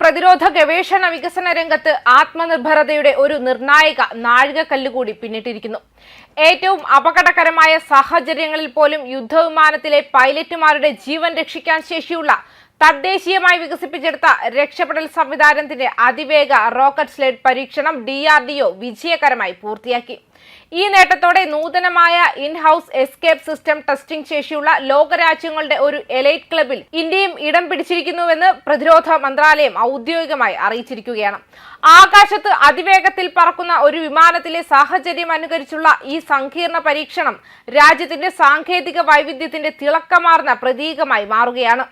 പ്രതിരോധ ഗവേഷണ വികസന രംഗത്ത് ആത്മനിർഭരതയുടെ ഒരു നിർണായക നാഴികക്കല്ല് കൂടി പിന്നിട്ടിരിക്കുന്നു. ഏറ്റവും അപകടകരമായ സാഹചര്യങ്ങളിൽ പോലും യുദ്ധവിമാനത്തിലെ പൈലറ്റുമാരുടെ ജീവൻ രക്ഷിക്കാൻ ശേഷിയുള്ള തദ്ദേശീയമായി വികസിപ്പിച്ചെടുത്ത രക്ഷപ്പെടൽ സംവിധാനത്തിന്റെ അതിവേഗ റോക്കറ്റ് സ്ലേഡ് പരീക്ഷണം ഡി ആർ ഡി ഒ വിജയകരമായി പൂർത്തിയാക്കി. ഈ നേട്ടത്തോടെ നൂതനമായ in house escape system testing ശേഷിയുള്ള ലോകരാജ്യങ്ങളുടെ ഒരു എലൈറ്റ് ക്ലബിൽ ഇന്ത്യയും ഇടം പിടിച്ചിരിക്കുന്നുവെന്ന് പ്രതിരോധ മന്ത്രാലയം ഔദ്യോഗികമായി അറിയിച്ചിരിക്കുകയാണ്. ആകാശത്ത് അതിവേഗത്തിൽ പറക്കുന്ന ഒരു വിമാനത്തിലെ സാഹചര്യം അനുകരിച്ചുള്ള ഈ സങ്കീർണ പരീക്ഷണം രാജ്യത്തിന്റെ സാങ്കേതിക വൈവിധ്യത്തിന്റെ തിളക്കമാർന്ന പ്രതീകമായി മാറുകയാണ്.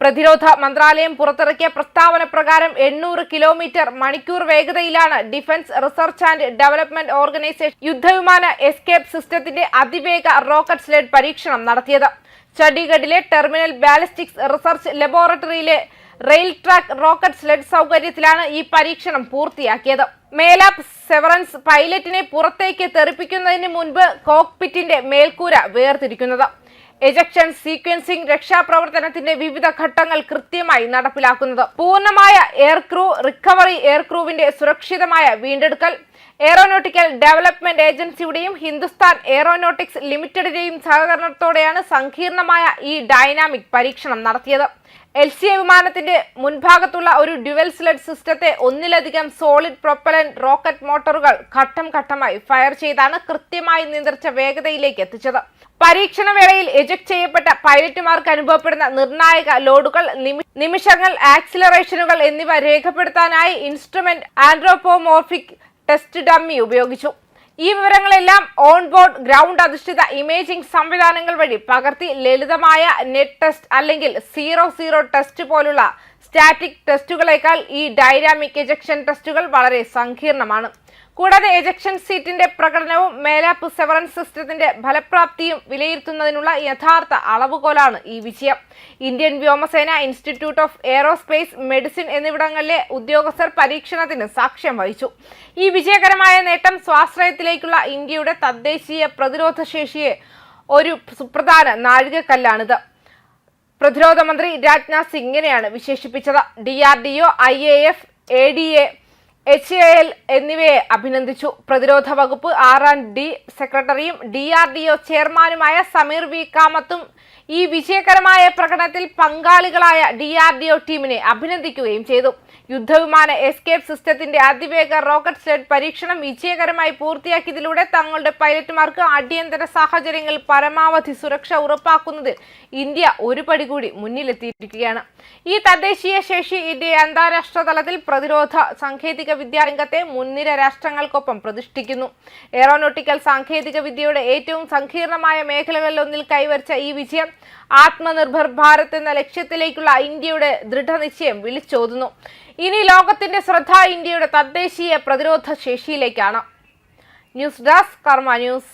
പ്രതിരോധ മന്ത്രാലയം പുറത്തിറക്കിയ പ്രസ്താവന പ്രകാരം എണ്ണൂറ് കിലോമീറ്റർ മണിക്കൂർ വേഗതയിലാണ് defence research and development organisation യുദ്ധവിമാന escape സിസ്റ്റത്തിന്റെ അതിവേഗ റോക്കറ്റ് സ്ലേഡ് പരീക്ഷണം നടത്തിയത്. ചണ്ഡീഗഡിലെ ടെർമിനൽ ബാലിസ്റ്റിക്സ് റിസർച്ച് ലബോറട്ടറിയിലെ റെയിൽ ട്രാക്ക് റോക്കറ്റ് സ്ലെഡ് സൗകര്യത്തിലാണ് ഈ പരീക്ഷണം പൂർത്തിയാക്കിയത്. മേലാപ്പ് സെവറൻസ് പൈലറ്റിനെ പുറത്തേക്ക് തെറിപ്പിക്കുന്നതിന് മുൻപ് കോക്പിറ്റിന്റെ മേൽക്കൂര വേർതിരിക്കുന്നത്. എജക്ഷൻ സീക്വൻസിംഗ് രക്ഷാപ്രവർത്തനത്തിന്റെ വിവിധ ഘട്ടങ്ങൾ കൃത്യമായി നടപ്പിലാക്കുന്നത്. പൂർണമായ എയർക്രൂ റിക്കവറി എയർക്രൂവിന്റെ സുരക്ഷിതമായ വീണ്ടെടുക്കൽ എയറോനോട്ടിക്കൽ ഡെവലപ്മെന്റ് ഏജൻസിയുടെയും ഹിന്ദുസ്ഥാൻ എയറോനോട്ടിക്സ് ലിമിറ്റഡിന്റെയും സഹകരണത്തോടെയാണ് സങ്കീർണമായ ഈ ഡൈനാമിക് പരീക്ഷണം നടത്തിയത്. എൽ സി എ വിമാനത്തിന്റെ മുൻഭാഗത്തുള്ള ഒരു ഡ്യുവൽ സ്ലഡ് സിസ്റ്റത്തെ ഒന്നിലധികം സോളിഡ് പ്രൊപ്പലന്റ് റോക്കറ്റ് മോട്ടോറുകൾ ഘട്ടം ഘട്ടമായി ഫയർ ചെയ്താണ് കൃത്യമായി നിയന്ത്രിച്ച വേഗതയിലേക്ക് എത്തിച്ചത്. പരീക്ഷണ വേളയിൽ എജക്ട് ചെയ്യപ്പെട്ട പൈലറ്റുമാർക്ക് അനുഭവപ്പെടുന്ന നിർണായക ലോഡുകൾ നിമിഷങ്ങൾ ആക്സിലറേഷനുകൾ എന്നിവ രേഖപ്പെടുത്താനായി ഇൻസ്ട്രുമെന്റ് ആൻഡ്രോപോമോർഫിക് ടെസ്റ്റ് ഡമ്മി ഉപയോഗിച്ചു. ഈ വിവരങ്ങളെല്ലാം ഓൺ ബോർഡ് ഗ്രൗണ്ട് അധിഷ്ഠിത ഇമേജിംഗ് സംവിധാനങ്ങൾ വഴി പകർത്തി ലളിതമായ നെറ്റ് ടെസ്റ്റ് അല്ലെങ്കിൽ സീറോ സീറോ ടെസ്റ്റ് പോലുള്ള സ്റ്റാറ്റിക് ടെസ്റ്റുകളേക്കാൾ ഈ ഡൈനാമിക് എജക്ഷൻ ടെസ്റ്റുകൾ വളരെ സങ്കീർണമാണ്. കൂടാതെ എജക്ഷൻ സീറ്റിന്റെ പ്രകടനവും മേലാപ്പ് സെവറൻസ് സിസ്റ്റത്തിന്റെ ഫലപ്രാപ്തിയും വിലയിരുത്തുന്നതിനുള്ള യഥാർത്ഥ അളവുകോലാണ് ഈ വിജയം. ഇന്ത്യൻ വ്യോമസേന ഇൻസ്റ്റിറ്റ്യൂട്ട് ഓഫ് എയറോസ്പേസ് മെഡിസിൻ എന്നിവിടങ്ങളിലെ ഉദ്യോഗസ്ഥർ പരീക്ഷണത്തിന് സാക്ഷ്യം വഹിച്ചു. ഈ വിജയകരമായ നേട്ടം സ്വാശ്രയത്തിലേക്കുള്ള ഇന്ത്യയുടെ തദ്ദേശീയ പ്രതിരോധ ശേഷിയെ ഒരു സുപ്രധാന നാഴികക്കല്ലാണിത്. പ്രതിരോധ മന്ത്രി രാജ്നാഥ് സിംഗിനെയാണ് വിശേഷിപ്പിച്ചത്. D R D O I A F A D A H A L എന്നിവയെ അഭിനന്ദിച്ചു. പ്രതിരോധ വകുപ്പ് ആർ ആൻഡ് ഡി സെക്രട്ടറിയും ഡി ആർ ഡി ഒ ചെയർമാനുമായ സമീർ വി കാമത്തും ഈ വിജയകരമായ പ്രകടനത്തിൽ പങ്കാളികളായ ഡി ആർ ഡി ഒ ടീമിനെ അഭിനന്ദിക്കുകയും ചെയ്തു. യുദ്ധവിമാന എസ്കേപ്പ് സിസ്റ്റത്തിന്റെ അതിവേഗ റോക്കറ്റ് സ്ലെഡ് പരീക്ഷണം വിജയകരമായി പൂർത്തിയാക്കിയതിലൂടെ തങ്ങളുടെ പൈലറ്റുമാർക്ക് അടിയന്തര സാഹചര്യങ്ങളിൽ പരമാവധി സുരക്ഷ ഉറപ്പാക്കുന്നതിൽ ഇന്ത്യ ഒരു പടി കൂടി മുന്നിലെത്തിയിരിക്കുകയാണ്. ഈ തദ്ദേശീയ ശേഷി ഇന്ത്യയെ അന്താരാഷ്ട്ര തലത്തിൽ പ്രതിരോധ സാങ്കേതിക വിദ്യാരംഗത്തെ മുൻനിര രാഷ്ട്രങ്ങൾക്കൊപ്പം പ്രതിഷ്ഠിക്കുന്നു. എയറോനോട്ടിക്കൽ സാങ്കേതിക വിദ്യയുടെ ഏറ്റവും സങ്കീർണമായ മേഖലകളിലൊന്നിൽ കൈവരിച്ച ഈ വിജയം ആത്മനിർഭർ ഭാരത് എന്ന ലക്ഷ്യത്തിലേക്കുള്ള ഇന്ത്യയുടെ ദൃഢനിശ്ചയം വിളിച്ചോതുന്നു. ഇനി ലോകത്തിന്റെ ശ്രദ്ധ ഇന്ത്യയുടെ തദ്ദേശീയ പ്രതിരോധ ശേഷിയിലേക്കാണ്. News desk Karma news.